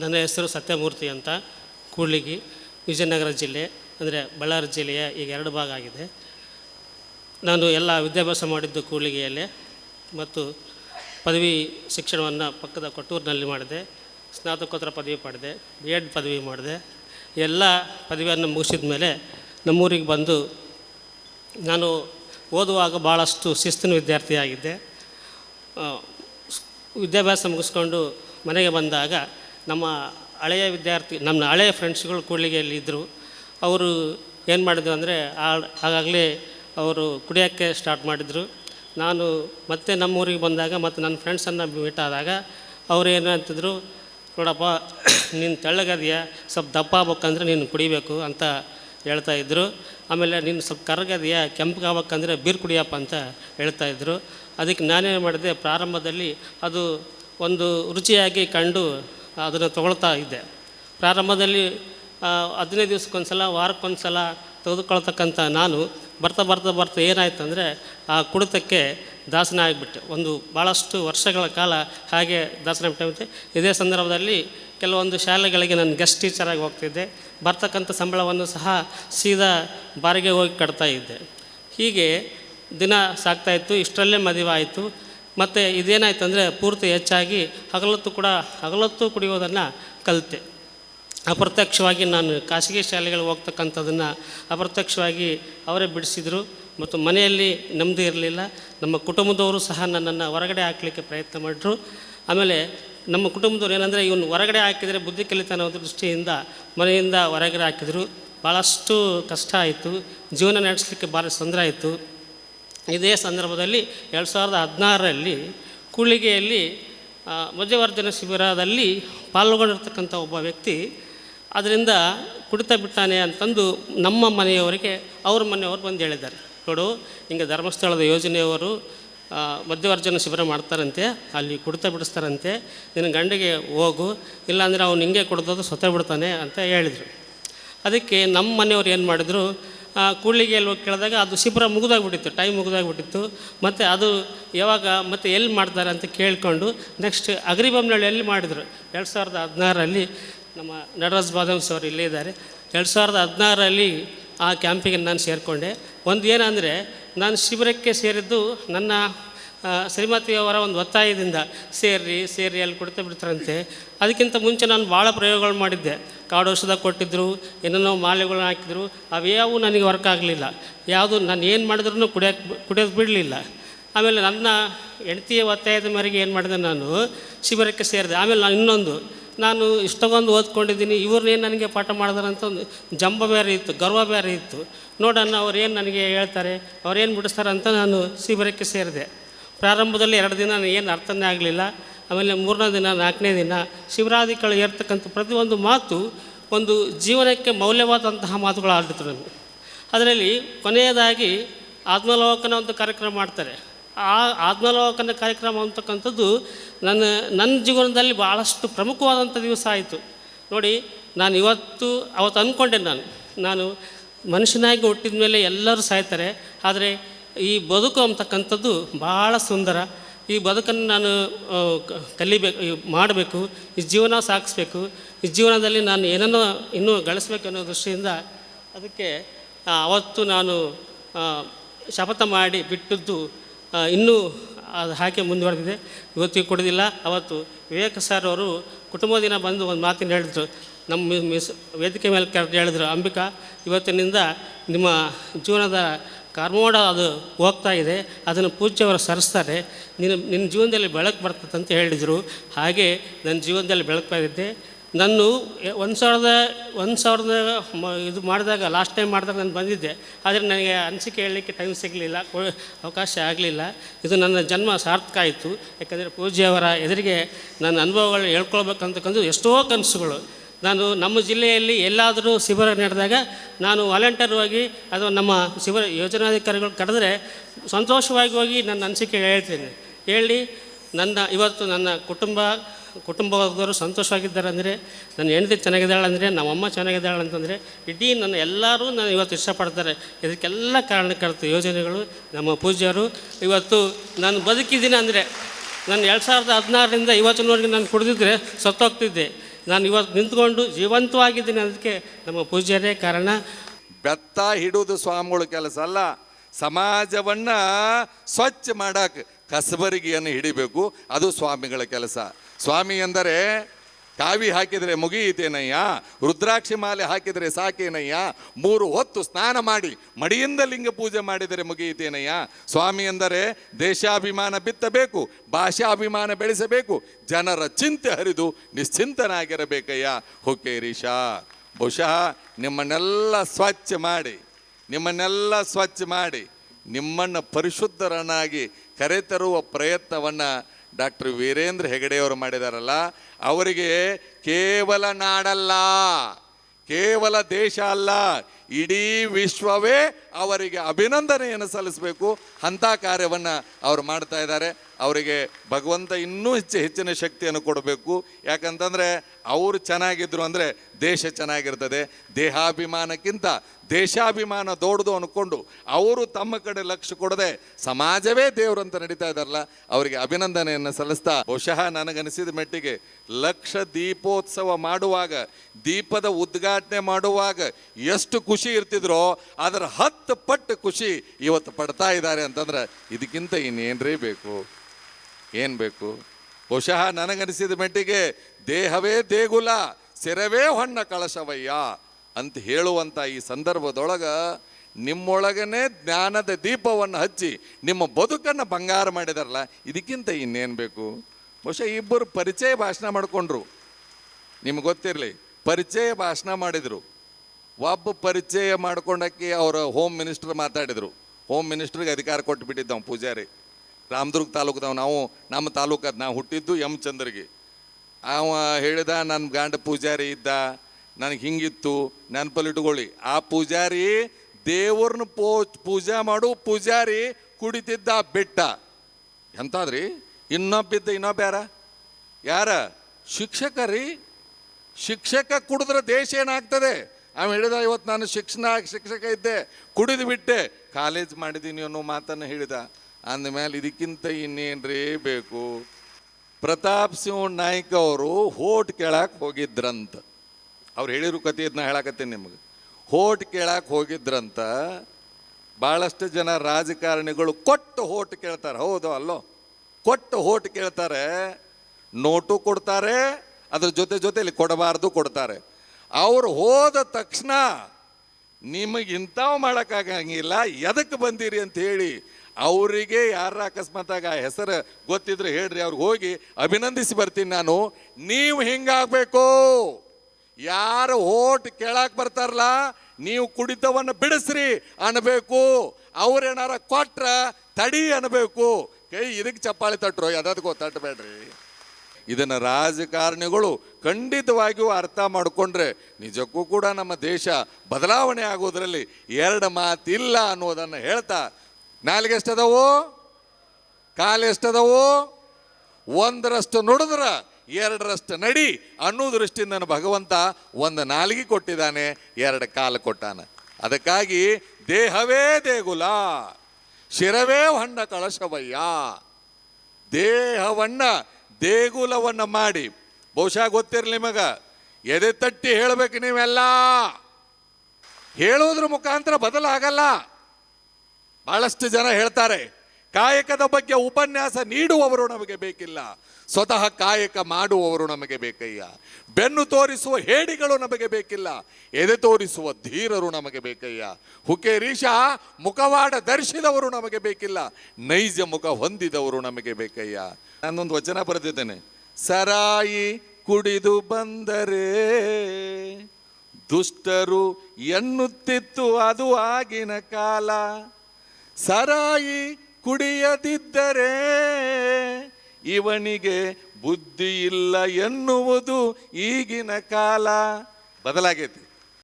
ನನ್ನ ಹೆಸರು ಸತ್ಯಮೂರ್ತಿ ಅಂತ ಕೂಡ್ಲಿಗಿ. ವಿಜಯನಗರ ಜಿಲ್ಲೆ, ಅಂದರೆ ಬಳ್ಳಾರಿ ಜಿಲ್ಲೆಯ ಈಗ ಎರಡು ಭಾಗ ಆಗಿದೆ. ನಾನು ಎಲ್ಲ ವಿದ್ಯಾಭ್ಯಾಸ ಮಾಡಿದ್ದು ಕೂಡ್ಲಿಗಿಯಲ್ಲೇ ಮತ್ತು ಪದವಿ ಶಿಕ್ಷಣವನ್ನು ಪಕ್ಕದ ಕೊಟ್ಟೂರಿನಲ್ಲಿ ಮಾಡಿದೆ. ಸ್ನಾತಕೋತ್ತರ ಪದವಿ ಪಡೆದೆ ಬಿ ಎಡ್ ಪದವಿ ಮಾಡಿದೆ. ಎಲ್ಲ ಪದವಿಯನ್ನು ಮುಗಿಸಿದ ಮೇಲೆ ನಮ್ಮೂರಿಗೆ ಬಂದು ನಾನು ಓದುವಾಗ ಭಾಳಷ್ಟು ಶಿಸ್ತಿನ ವಿದ್ಯಾರ್ಥಿಯಾಗಿದ್ದೆ. ವಿದ್ಯಾಭ್ಯಾಸ ಮುಗಿಸ್ಕೊಂಡು ಮನೆಗೆ ಬಂದಾಗ ನಮ್ಮ ಹಳೆಯ ವಿದ್ಯಾರ್ಥಿ, ನಮ್ಮ ಹಳೆಯ ಫ್ರೆಂಡ್ಸ್ಗಳು ಕೂಡ್ಲಿಗೆಯಲ್ಲಿ ಇದ್ದರು ಅವರು ಏನು ಮಾಡಿದ್ರು ಅಂದರೆ ಆಗಾಗಲೇ ಅವರು ಕುಡಿಯೋಕ್ಕೆ ಸ್ಟಾರ್ಟ್ ಮಾಡಿದರು. ನಾನು ಮತ್ತೆ ನಮ್ಮೂರಿಗೆ ಬಂದಾಗ ಮತ್ತು ನನ್ನ ಫ್ರೆಂಡ್ಸನ್ನು ಮೀಟ್ ಆದಾಗ ಅವ್ರು ಏನು ಅಂತಿದ್ರು, ನೋಡಪ್ಪ, ನೀನು ತೆಳ್ಳಗದೆಯಾ? ಸ್ವಲ್ಪ ದಪ್ಪ ಆಗ್ಬೇಕಂದ್ರೆ ನೀನು ಕುಡಿಬೇಕು ಅಂತ ಹೇಳ್ತಾ ಇದ್ದರು ಆಮೇಲೆ, ನೀನು ಸ್ವಲ್ಪ ಕರಗದೆಯಾ? ಕೆಂಪಗೆ ಆಗ್ಬೇಕಂದ್ರೆ ಬೀರ್ ಕುಡಿಯಪ್ಪ ಅಂತ ಹೇಳ್ತಾ ಇದ್ದರು ಅದಕ್ಕೆ ನಾನೇನು ಮಾಡಿದೆ, ಪ್ರಾರಂಭದಲ್ಲಿ ಅದು ಒಂದು ರುಚಿಯಾಗಿ ಕಂಡು ಅದನ್ನು ತೊಗೊಳ್ತಾ ಇದ್ದೆ. ಪ್ರಾರಂಭದಲ್ಲಿ ಹದಿನೈದು ದಿವ್ಸಕ್ಕೊಂದ್ಸಲ, ವಾರಕ್ಕೊಂದ್ಸಲ ತೆಗೆದುಕೊಳ್ತಕ್ಕಂಥ ನಾನು ಬರ್ತಾ ಬರ್ತಾ ಬರ್ತಾ ಏನಾಯ್ತು ಅಂದರೆ ಆ ಕುಡಿತಕ್ಕೆ ದಾಸನ ಆಗಿಬಿಟ್ಟೆ. ಒಂದು ಭಾಳಷ್ಟು ವರ್ಷಗಳ ಕಾಲ ಹಾಗೆ ದಾಸನ ಬಿಟ್ಟೆ ಇದೇ ಸಂದರ್ಭದಲ್ಲಿ ಕೆಲವೊಂದು ಶಾಲೆಗಳಿಗೆ ನಾನು ಗೆಸ್ಟ್ ಟೀಚರಾಗಿ ಹೋಗ್ತಿದ್ದೆ. ಬರ್ತಕ್ಕಂಥ ಸಂಬಳವನ್ನು ಸಹ ಸೀದಾ ಬಾರಿಗೆ ಹೋಗಿ ಕಟ್ತಾ ಇದ್ದೆ. ಹೀಗೆ ದಿನ ಸಾಕ್ತಾಯಿತ್ತು ಇಷ್ಟರಲ್ಲೇ ಮದುವೆ ಆಯಿತು. ಮತ್ತು ಇದೇನಾಯ್ತು ಅಂದರೆ ಪೂರ್ತಿ ಹೆಚ್ಚಾಗಿ ಹಗಲತ್ತು ಕೂಡ ಹಗಲತ್ತು ಕುಡಿಯೋದನ್ನು ಕಲಿತೆ. ಅಪ್ರತ್ಯಕ್ಷವಾಗಿ ನಾನು ಖಾಸಗಿ ಶಾಲೆಗಳಿಗೆ ಹೋಗ್ತಕ್ಕಂಥದ್ದನ್ನು ಅಪ್ರತ್ಯಕ್ಷವಾಗಿ ಅವರೇ ಬಿಡಿಸಿದರು. ಮತ್ತು ಮನೆಯಲ್ಲಿ ನೆಮ್ಮದಿ ಇರಲಿಲ್ಲ. ನಮ್ಮ ಕುಟುಂಬದವರು ಸಹ ನನ್ನನ್ನು ಹೊರಗಡೆ ಹಾಕಲಿಕ್ಕೆ ಪ್ರಯತ್ನ ಮಾಡಿದ್ರು. ಆಮೇಲೆ ನಮ್ಮ ಕುಟುಂಬದವ್ರು ಏನಂದರೆ ಇವನು ಹೊರಗಡೆ ಹಾಕಿದರೆ ಬುದ್ಧಿ ಕಲಿತ ಅನ್ನೋ ದೃಷ್ಟಿಯಿಂದ ಮನೆಯಿಂದ ಹೊರಗಡೆ ಹಾಕಿದರು. ಭಾಳಷ್ಟು ಕಷ್ಟ ಆಯಿತು. ಜೀವನ ನಡೆಸಲಿಕ್ಕೆ ಭಾಳ ತೊಂದರೆ ಆಯಿತು. ಇದೇ ಸಂದರ್ಭದಲ್ಲಿ ಎರಡು ಸಾವಿರದ ಹದಿನಾರರಲ್ಲಿ ಕೂಳಿಗೆಯಲ್ಲಿ ಮಧ್ಯವರ್ಜನ ಶಿಬಿರದಲ್ಲಿ ಪಾಲ್ಗೊಂಡಿರ್ತಕ್ಕಂಥ ಒಬ್ಬ ವ್ಯಕ್ತಿ ಅದರಿಂದ ಕುಡಿತ ಬಿಟ್ಟಾನೆ ಅಂತಂದು ನಮ್ಮ ಮನೆಯವರಿಗೆ ಅವ್ರ ಮನೆಯವರು ಬಂದು ಹೇಳಿದ್ದಾರೆ. ನೋಡು, ಹಿಂಗೆ ಧರ್ಮಸ್ಥಳದ ಯೋಜನೆಯವರು ಮಧ್ಯವರ್ಜನ ಶಿಬಿರ ಮಾಡ್ತಾರಂತೆ, ಅಲ್ಲಿ ಕುಡಿತ ಬಿಡಿಸ್ತಾರಂತೆ, ನಿನ್ನ ಗಂಡಿಗೆ ಹೋಗು, ಇಲ್ಲಾಂದರೆ ಅವ್ನು ಹಿಂಗೆ ಕುಡ್ದೋದು ಸ್ವತಃ ಬಿಡ್ತಾನೆ ಅಂತ ಹೇಳಿದರು. ಅದಕ್ಕೆ ನಮ್ಮ ಮನೆಯವ್ರು ಏನು ಮಾಡಿದರು ಕೂಡ್ಲಿಗೆಯಲ್ಲಿ ಹೋಗಿ ಕೇಳಿದಾಗ ಅದು ಶಿಬಿರ ಮುಗಿದಾಗ್ಬಿಟ್ಟಿತ್ತು ಟೈಮ್ ಮುಗಿದಾಗ್ಬಿಟ್ಟಿತ್ತು. ಮತ್ತು ಅದು ಯಾವಾಗ ಮತ್ತು ಎಲ್ಲಿ ಮಾಡ್ತಾರೆ ಅಂತ ಕೇಳಿಕೊಂಡು ನೆಕ್ಸ್ಟ್ ಅಗ್ರಿಬೊಮ್ಮನಹಳ್ಳಿ ಎಲ್ಲಿ ಮಾಡಿದರು? ಎರಡು ಸಾವಿರದ ಹದಿನಾರರಲ್ಲಿ ನಮ್ಮ ನಟರಾಜ್ ಬಾದಾಮ್ಸ್ ಅವರು ಇಲ್ಲೇ ಇದ್ದಾರೆ. ಎರಡು ಸಾವಿರದ ಹದಿನಾರರಲ್ಲಿ ಆ ಕ್ಯಾಂಪಿಗೆ ನಾನು ಸೇರಿಕೊಂಡೆ. ಒಂದು ಏನಂದರೆ, ನಾನು ಶಿಬಿರಕ್ಕೆ ಸೇರಿದ್ದು ನನ್ನ ಶ್ರೀಮತಿಯವರ ಒಂದು ಒತ್ತಾಯದಿಂದ ಸೇರಿ ಸೇರಿ ಅಲ್ಲಿ ಕೊಡ್ತಾ ಬಿಡ್ತಾರಂತೆ. ಅದಕ್ಕಿಂತ ಮುಂಚೆ ನಾನು ಭಾಳ ಪ್ರಯೋಗಗಳು ಮಾಡಿದ್ದೆ. ಕಾಡು ಔಷಧ ಕೊಟ್ಟಿದ್ದರು ಏನೇನೋ ಮಾಲೆಗಳನ್ನ ಹಾಕಿದ್ರು, ಅವ್ಯಾವು ನನಗೆ ವರ್ಕ್ ಆಗಲಿಲ್ಲ. ಯಾವುದು ನಾನು ಏನು ಮಾಡಿದ್ರೂ ಕುಡಿಯೋಕ್ಕೆ ಕುಡಿಯೋದು ಬಿಡಲಿಲ್ಲ. ಆಮೇಲೆ ನನ್ನ ಹೆಂಡತಿಯ ಒತ್ತಾಯದ ಮೇರೆಗೆ ಏನು ಮಾಡಿದೆ ನಾನು, ಶಿಬಿರಕ್ಕೆ ಸೇರಿದೆ. ಆಮೇಲೆ ನಾನು ಇನ್ನೊಂದು, ನಾನು ಇಷ್ಟೊಂದು ಓದ್ಕೊಂಡಿದ್ದೀನಿ ಇವ್ರನ್ನೇನು ನನಗೆ ಪಾಠ ಮಾಡಿದಾರಂತ ಒಂದು ಜಂಬ ಬೇರೆ ಇತ್ತು, ಗರ್ವ ಬೇರೆ ಇತ್ತು. ನೋಡೋಣ ಅವ್ರು ಏನು ನನಗೆ ಹೇಳ್ತಾರೆ ಅವ್ರೇನು ಬಿಡಿಸ್ತಾರೆ ಅಂತ ನಾನು ಶಿಬಿರಕ್ಕೆ ಸೇರಿದೆ. ಪ್ರಾರಂಭದಲ್ಲಿ ಎರಡು ದಿನ ಏನು ಅರ್ಥನೇ ಆಗಲಿಲ್ಲ. ಆಮೇಲೆ ಮೂರನೇ ದಿನ, ನಾಲ್ಕನೇ ದಿನ ಶಿವರಾಧಿಕಳು ಏರ್ತಕ್ಕಂಥ ಪ್ರತಿಯೊಂದು ಮಾತು ಒಂದು ಜೀವನಕ್ಕೆ ಮೌಲ್ಯವಾದಂತಹ ಮಾತುಗಳು ಆಡಿತು ನಮಗೆ ಅದರಲ್ಲಿ ಕೊನೆಯದಾಗಿ ಆತ್ಮಲೋಕನ ಒಂದು ಕಾರ್ಯಕ್ರಮ ಮಾಡ್ತಾರೆ. ಆ ಆತ್ಮಲೋಕನ ಕಾರ್ಯಕ್ರಮ ಅಂತಕ್ಕಂಥದ್ದು ನನ್ನ ನನ್ನ ಜೀವನದಲ್ಲಿ ಭಾಳಷ್ಟು ಪ್ರಮುಖವಾದಂಥ ದಿವಸ ಆಯಿತು. ನೋಡಿ, ನಾನು ಇವತ್ತು, ಅವತ್ತು ಅಂದ್ಕೊಂಡೆ ನಾನು. ನಾನು ಮನುಷ್ಯನಾಗಿ ಹುಟ್ಟಿದ ಮೇಲೆ ಎಲ್ಲರೂ ಸಾಯ್ತಾರೆ. ಆದರೆ ಈ ಬದುಕು ಅಂತಕ್ಕಂಥದ್ದು ಭಾಳ ಸುಂದರ. ಈ ಬದುಕನ್ನು ನಾನು ಕಲಿಬೇಕು ಮಾಡಬೇಕು, ಈ ಜೀವನ ಸಾಗಿಸ್ಬೇಕು, ಈ ಜೀವನದಲ್ಲಿ ನಾನು ಏನನ್ನೋ ಇನ್ನೂ ಗಳಿಸ್ಬೇಕು ಅನ್ನೋ ದೃಷ್ಟಿಯಿಂದ ಅದಕ್ಕೆ ಅವತ್ತು ನಾನು ಶಪಥ ಮಾಡಿ ಬಿಟ್ಟದ್ದು ಇನ್ನೂ ಅದು ಹಾಕಿ ಮುಂದುವರೆದಿದೆ. ಇವತ್ತಿಗೆ ಕೊಡೋದಿಲ್ಲ. ಅವತ್ತು ವಿವೇಕ ಸರ್ ಅವರು ಕುಟುಂಬ ದಿನ ಬಂದು ಒಂದು ಮಾತಿನ ಹೇಳಿದ್ರು. ನಮ್ಮ ಮಿಸ್, ವೇದಿಕೆ ಮೇಲೆ ಕರೆದು ಹೇಳಿದ್ರು, ಅಂಬಿಕಾ, ಇವತ್ತಿನಿಂದ ನಿಮ್ಮ ಜೀವನದ ಕರ್ಮೋಡ ಅದು ಹೋಗ್ತಾ ಇದೆ, ಅದನ್ನು ಪೂಜ್ಯವರು ಸರಿಸ್ತಾರೆ. ನಿನ್ನ ನಿನ್ನ ಜೀವನದಲ್ಲಿ ಬೆಳಕು ಬರ್ತದೆ ಅಂತ ಹೇಳಿದರು. ಹಾಗೆ ನನ್ನ ಜೀವನದಲ್ಲಿ ಬೆಳಕು ಬಂದಿದ್ದೆ ನಾನು ಒಂದು ಸಾವಿರದ ಒಂದು ಸಾವಿರದ ಮ, ಇದು ಮಾಡಿದಾಗ ಲಾಸ್ಟ್ ಟೈಮ್ ಮಾಡಿದಾಗ ನಾನು ಬಂದಿದ್ದೆ. ಆದರೆ ನನಗೆ ಅನಿಸಿಕೆ ಹೇಳಲಿಕ್ಕೆ ಟೈಮ್ ಸಿಗಲಿಲ್ಲ ಅವಕಾಶ ಆಗಲಿಲ್ಲ. ಇದು ನನ್ನ ಜನ್ಮ ಸಾರ್ಥಕ ಆಯಿತು. ಯಾಕಂದರೆ ಪೂಜೆಯವರ ಎದುರಿಗೆ ನನ್ನ ಅನುಭವಗಳನ್ನ ಹೇಳ್ಕೊಳ್ಬೇಕಂತಕ್ಕಂಥ ಎಷ್ಟೋ ಕನಸುಗಳು. ನಾನು ನಮ್ಮ ಜಿಲ್ಲೆಯಲ್ಲಿ ಎಲ್ಲಾದರೂ ಶಿಬಿರ ನಡೆದಾಗ ನಾನು ವಾಲಂಟಿಯರ್ ಹೋಗಿ ಅಥವಾ ನಮ್ಮ ಶಿಬಿರ ಯೋಜನಾಧಿಕಾರಿಗಳು ಕರೆದರೆ ಸಂತೋಷವಾಗಿ ಹೋಗಿ ನನ್ನ ಅನಿಸಿಕೆ ಹೇಳ್ತೀನಿ. ಹೇಳಿ, ನನ್ನ ಇವತ್ತು ನನ್ನ ಕುಟುಂಬ ಕುಟುಂಬದವರು ಸಂತೋಷವಾಗಿದ್ದಾರೆ ಅಂದರೆ, ನನ್ನ ಹೆಂಡತಿ ಚೆನ್ನಾಗಿದ್ದಾಳೆ ಅಂದರೆ, ನಮ್ಮಮ್ಮ ಚೆನ್ನಾಗಿದ್ದಾಳೆ ಅಂತಂದರೆ, ಇಡೀ ನನ್ನ ಎಲ್ಲರೂ ನಾನು ಇವತ್ತು ಇಷ್ಟಪಡ್ತಾರೆ. ಇದಕ್ಕೆಲ್ಲ ಕಾರಣಕರ್ತ ಯೋಜನೆಗಳು ನಮ್ಮ ಪೂಜ್ಯರು. ಇವತ್ತು ನಾನು ಬದುಕಿದ್ದೀನಿ ಅಂದರೆ, ನಾನು ಎರಡು ಸಾವಿರದ ಹದಿನಾರರಿಂದ ಇವತ್ತಿನವರೆಗೆ ನಾನು ಕುಡಿದಿದ್ರೆ ಸತ್ತೋಗ್ತಿದ್ದೆ. ನಾನು ಇವತ್ತು ನಿಂತ್ಕೊಂಡು ಜೀವಂತವಾಗಿದ್ದೀನಿ ಅದಕ್ಕೆ ನಮ್ಮ ಪೂಜ್ಯರೇ ಕಾರಣ. ಬೆತ್ತ ಹಿಡುವುದು ಸ್ವಾಮಿಗಳ ಕೆಲಸ ಅಲ್ಲ. ಸಮಾಜವನ್ನ ಸ್ವಚ್ಛ ಮಾಡಕ್ಕೆ ಕಸಬರಿಗೆಯನ್ನು ಹಿಡಿಬೇಕು. ಅದು ಸ್ವಾಮಿಗಳ ಕೆಲಸ. ಸ್ವಾಮಿ ಎಂದರೆ ಕಾವಿ ಹಾಕಿದರೆ ಮುಗಿಯಿತೇನಯ್ಯ ರುದ್ರಾಕ್ಷಿ ಮಾಲೆ ಹಾಕಿದರೆ ಸಾಕೇನಯ್ಯ? ಮೂರು ಹೊತ್ತು ಸ್ನಾನ ಮಾಡಿ ಮಡಿಯಿಂದ ಲಿಂಗ ಪೂಜೆ ಮಾಡಿದರೆ ಮುಗಿಯಿತೇನಯ್ಯ ಸ್ವಾಮಿ ಎಂದರೆ ದೇಶಾಭಿಮಾನ ಬಿತ್ತಬೇಕು, ಭಾಷಾಭಿಮಾನ ಬೆಳೆಸಬೇಕು, ಜನರ ಚಿಂತೆ ಹರಿದು ನಿಶ್ಚಿಂತನಾಗಿರಬೇಕಯ್ಯ. ಹುಕ್ಕೇರೀಶ ಬಹುಶಃ ನಿಮ್ಮನ್ನೆಲ್ಲ ಸ್ವಚ್ಛ ಮಾಡಿ, ನಿಮ್ಮನ್ನೆಲ್ಲ ಸ್ವಚ್ಛ ಮಾಡಿ, ನಿಮ್ಮನ್ನು ಪರಿಶುದ್ಧರನ್ನಾಗಿ ಕರೆತರುವ ಪ್ರಯತ್ನವನ್ನು ಡಾಕ್ಟರ್ ವೀರೇಂದ್ರ ಹೆಗಡೆಯವರು ಮಾಡಿದಾರಲ್ಲ ಅವರಿಗೆ ಕೇವಲ ನಾಡಲ್ಲ ಕೇವಲ ದೇಶ ಅಲ್ಲ ಇಡೀ ವಿಶ್ವವೇ ಅವರಿಗೆ ಅಭಿನಂದನೆಯನ್ನು ಸಲ್ಲಿಸಬೇಕು. ಅಂಥ ಕಾರ್ಯವನ್ನು ಅವರು ಮಾಡ್ತಾ ಇದ್ದಾರೆ. ಅವರಿಗೆ ಭಗವಂತ ಇನ್ನೂ ಹೆಚ್ಚು ಹೆಚ್ಚಿನ ಶಕ್ತಿಯನ್ನು ಕೊಡಬೇಕು. ಯಾಕಂತಂದರೆ ಅವರು ಚೆನ್ನಾಗಿದ್ರು ಅಂದರೆ ದೇಶ ಚೆನ್ನಾಗಿರ್ತದೆ. ದೇಹಾಭಿಮಾನಕ್ಕಿಂತ ದೇಶಾಭಿಮಾನ ದೊಡ್ಡದು ಅಂದ್ಕೊಂಡು ಅವರು ತಮ್ಮ ಕಡೆ ಲಕ್ಷ್ಯ ಕೊಡದೆ ಸಮಾಜವೇ ದೇವರು ಅಂತ ನಡೀತಾ ಇದ್ದಾರಲ್ಲ, ಅವರಿಗೆ ಅಭಿನಂದನೆಯನ್ನು ಸಲ್ಲಿಸ್ತಾ ಬಹುಶಃ ನನಗನಿಸಿದ ಮಟ್ಟಿಗೆ ಲಕ್ಷ ದೀಪೋತ್ಸವ ಮಾಡುವಾಗ, ದೀಪದ ಉದ್ಘಾಟನೆ ಮಾಡುವಾಗ ಎಷ್ಟು ಖುಷಿ ಇರ್ತಿದ್ರೋ ಅದರ ಹತ್ತು ಪಟ್ಟು ಖುಷಿ ಇವತ್ತು ಪಡ್ತಾ ಇದ್ದಾರೆ ಅಂತಂದ್ರೆ ಇದಕ್ಕಿಂತ ಇನ್ನೇನ್ರೇ ಬೇಕು? ಏನು ಬೇಕು? ಬಹುಶಃ ನನಗನಿಸಿದ ಮಟ್ಟಿಗೆ, ದೇಹವೇ ದೇಗುಲ, ಸೆರವೇ ಹೊಣ್ಣ ಕಳಶವಯ್ಯ ಅಂತ ಹೇಳುವಂಥ ಈ ಸಂದರ್ಭದೊಳಗೆ ನಿಮ್ಮೊಳಗನೇ ಜ್ಞಾನದ ದೀಪವನ್ನು ಹಚ್ಚಿ ನಿಮ್ಮ ಬದುಕನ್ನು ಬಂಗಾರ ಮಾಡಿದಾರಲ್ಲ, ಇದಕ್ಕಿಂತ ಇನ್ನೇನು ಬೇಕು? ಬಹುಶಃ ಇಬ್ಬರು ಪರಿಚಯ ಭಾಷಣ ಮಾಡಿಕೊಂಡ್ರು. ನಿಮ್ಗೆ ಗೊತ್ತಿರಲಿ, ಪರಿಚಯ ಭಾಷಣ ಮಾಡಿದರು. ಒಬ್ಬ ಪರಿಚಯ ಮಾಡ್ಕೊಂಡಕ್ಕೆ ಅವರ ಹೋಮ್ ಮಿನಿಸ್ಟರ್ ಮಾತಾಡಿದರು. ಹೋಮ್ ಮಿನಿಸ್ಟ್ರಿಗೆ ಅಧಿಕಾರ ಕೊಟ್ಟು ಬಿಟ್ಟಿದ್ದವು ಪೂಜಾರಿ. ರಾಮದುರ್ಗ ತಾಲೂಕದವ ನಾವು, ನಮ್ಮ ತಾಲೂಕದ ನಾವು ಹುಟ್ಟಿದ್ದು ಎಂ ಚಂದ್ರಿಗೆ. ಅವ ಹೇಳಿದ ನನ್ನ ಗಂಡ ಪೂಜಾರಿ ಇದ್ದ, ನನಗೆ ಹಿಂಗಿತ್ತು, ನೆನಪಲ್ಲಿಟ್ಕೊಳ್ಳಿ. ಆ ಪೂಜಾರಿ ದೇವ್ರನ್ನ ಪೋ, ಪೂಜಾ ಮಾಡು, ಪೂಜಾರಿ ಕುಡಿತಿದ್ದ ಬೆಟ್ಟ. ಎಂತಾದ್ರಿ? ಇನ್ನೊಬ್ಬಿದ್ದ ಇನ್ನೊಬ್ಬ ಯಾರ? ಯಾರ? ಶಿಕ್ಷಕ ರೀ ಶಿಕ್ಷಕ ಕುಡಿದ್ರೆ ದೇಶ ಏನಾಗ್ತದೆ? ಅವ ಹೇಳಿದ, ಇವತ್ತು ನಾನು ಶಿಕ್ಷಣ ಶಿಕ್ಷಕ ಇದ್ದೆ, ಕುಡಿದು ಬಿಟ್ಟೆ. ಕಾಲೇಜ್ ಮಾಡಿದ್ದೀನಿ ಅನ್ನೋ ಮಾತನ್ನು ಹೇಳಿದ. ಅಂದಮೇಲೆ ಇದಕ್ಕಿಂತ ಇನ್ನೇನ್ರೇ ಬೇಕು? ಪ್ರತಾಪ್ ಸಿಂಹ ನಾಯ್ಕ ಅವರು ಹೋಟ್ ಕೇಳಕ್ಕೆ ಹೋಗಿದ್ರಂತ. ಅವ್ರು ಹೇಳಿರೋ ಕತೆ ಇದನ್ನ ಹೇಳಕತ್ತೀನಿ ನಿಮಗೆ. ಹೋಟ್ ಕೇಳಕ್ಕೆ ಹೋಗಿದ್ರಂತ. ಭಾಳಷ್ಟು ಜನ ರಾಜಕಾರಣಿಗಳು ಕೊಟ್ಟು ಹೋಟ್ ಕೇಳ್ತಾರೆ. ಹೌದು, ಅಲ್ಲೋ. ಕೊಟ್ಟು ಹೋಟ್ ಕೇಳ್ತಾರೆ. ನೋಟು ಕೊಡ್ತಾರೆ, ಅದ್ರ ಜೊತೆ ಜೊತೆಲಿ ಕೊಡಬಾರ್ದು ಕೊಡ್ತಾರೆ. ಅವ್ರು ಹೋದ ತಕ್ಷಣ ನಿಮಗೆ ಇಂಥವು ಮಾಡೋಕ್ಕಾಗಂಗಿಲ್ಲ ಎದಕ್ಕೆ ಬಂದಿರಿ ಅಂತ ಹೇಳಿ ಅವರಿಗೆ ಯಾರ ಅಕಸ್ಮಾತಾಗ ಆ ಹೆಸರು ಗೊತ್ತಿದ್ರೆ ಹೇಳ್ರಿ ಅವ್ರಿಗೆ ಹೋಗಿ ಅಭಿನಂದಿಸಿ ಬರ್ತೀನಿ ನಾನು. ನೀವು ಹಿಂಗಾಗಬೇಕು. ಯಾರು ಓಟ್ ಕೇಳಕ್ಕೆ ಬರ್ತಾರಲ್ಲ, ನೀವು ಕುಡಿತವನ್ನು ಬಿಡಿಸ್ರಿ ಅನ್ನಬೇಕು ಅವ್ರೇನಾರ ಕೊಟ್ರ ತಡಿ ಅನ್ನಬೇಕು ಕೈ ಇದಕ್ಕೆ ಚಪ್ಪಾಳಿ ತಟ್ರು ಅದಕ್ಕೋ ತಟ್ಟಬೇಡ್ರಿ ಇದನ್ನು ರಾಜಕಾರಣಿಗಳು ಖಂಡಿತವಾಗಿಯೂ ಅರ್ಥ ಮಾಡಿಕೊಂಡ್ರೆ ನಿಜಕ್ಕೂ ಕೂಡ ನಮ್ಮ ದೇಶ ಬದಲಾವಣೆ ಆಗೋದ್ರಲ್ಲಿ ಎರಡು ಮಾತಿಲ್ಲ ಅನ್ನೋದನ್ನು ಹೇಳ್ತಾ, ನಾಲ್ಗೆ ಎಷ್ಟದವು? ಕಾಲು ಎಷ್ಟದವು? ಒಂದರಷ್ಟು ನುಡಿದ್ರ, ಎರಡರಷ್ಟು ನಡಿ ಅನ್ನೋ ದೃಷ್ಟಿಯಿಂದ ನನ್ನ ಭಗವಂತ ಒಂದು ನಾಲಿಗೆ ಕೊಟ್ಟಿದ್ದಾನೆ, ಎರಡು ಕಾಲು ಕೊಟ್ಟಾನ. ಅದಕ್ಕಾಗಿ ದೇಹವೇ ದೇಗುಲ, ಶಿರವೇ ಹೊಂಡ ಕಳಶವಯ್ಯ. ದೇಹವನ್ನ ದೇಗುಲವನ್ನ ಮಾಡಿ. ಬಹುಶಃ ಗೊತ್ತಿರಲಿ ನಿಮಗ ಎದೆ ತಟ್ಟಿ ಹೇಳಬೇಕು ನೀವೆಲ್ಲ. ಹೇಳೋದ್ರ ಮುಖಾಂತರ ಬದಲಾಗಲ್ಲ. ಬಹಳಷ್ಟು ಜನ ಹೇಳ್ತಾರೆ, ಕಾಯಕದ ಬಗ್ಗೆ ಉಪನ್ಯಾಸ ನೀಡುವವರು ನಮಗೆ ಬೇಕಿಲ್ಲ. ಸ್ವತಃ ಕಾಯಕ ಮಾಡುವವರು ನಮಗೆ ಬೇಕಯ್ಯ. ಬೆನ್ನು ತೋರಿಸುವ ಹೇಡಿಗಳು ನಮಗೆ ಬೇಕಿಲ್ಲ. ಎದೆ ತೋರಿಸುವ ಧೀರರು ನಮಗೆ ಬೇಕಯ್ಯ. ಹುಕೇರೀಶ, ಮುಖವಾಡ ಧರಿಸಿದವರು ನಮಗೆ ಬೇಕಿಲ್ಲ. ನೈಜ ಮುಖ ಹೊಂದಿದವರು ನಮಗೆ ಬೇಕಯ್ಯ. ನಾನೊಂದು ವಚನ ಬರೆದಿದ್ದೇನೆ. ಸರಾಯಿ ಕುಡಿದು ಬಂದರೆ ದುಷ್ಟರು ಎನ್ನುತ್ತಿತ್ತು ಅದು ಆಗಿನ ಕಾಲ. ಸರಾಯಿ ಕುಡಿಯದಿದ್ದರೆ ಇವನಿಗೆ ಬುದ್ಧಿ ಇಲ್ಲ ಎನ್ನುವುದು ಈಗಿನ ಕಾಲ. ಬದಲಾಗೈತಿ.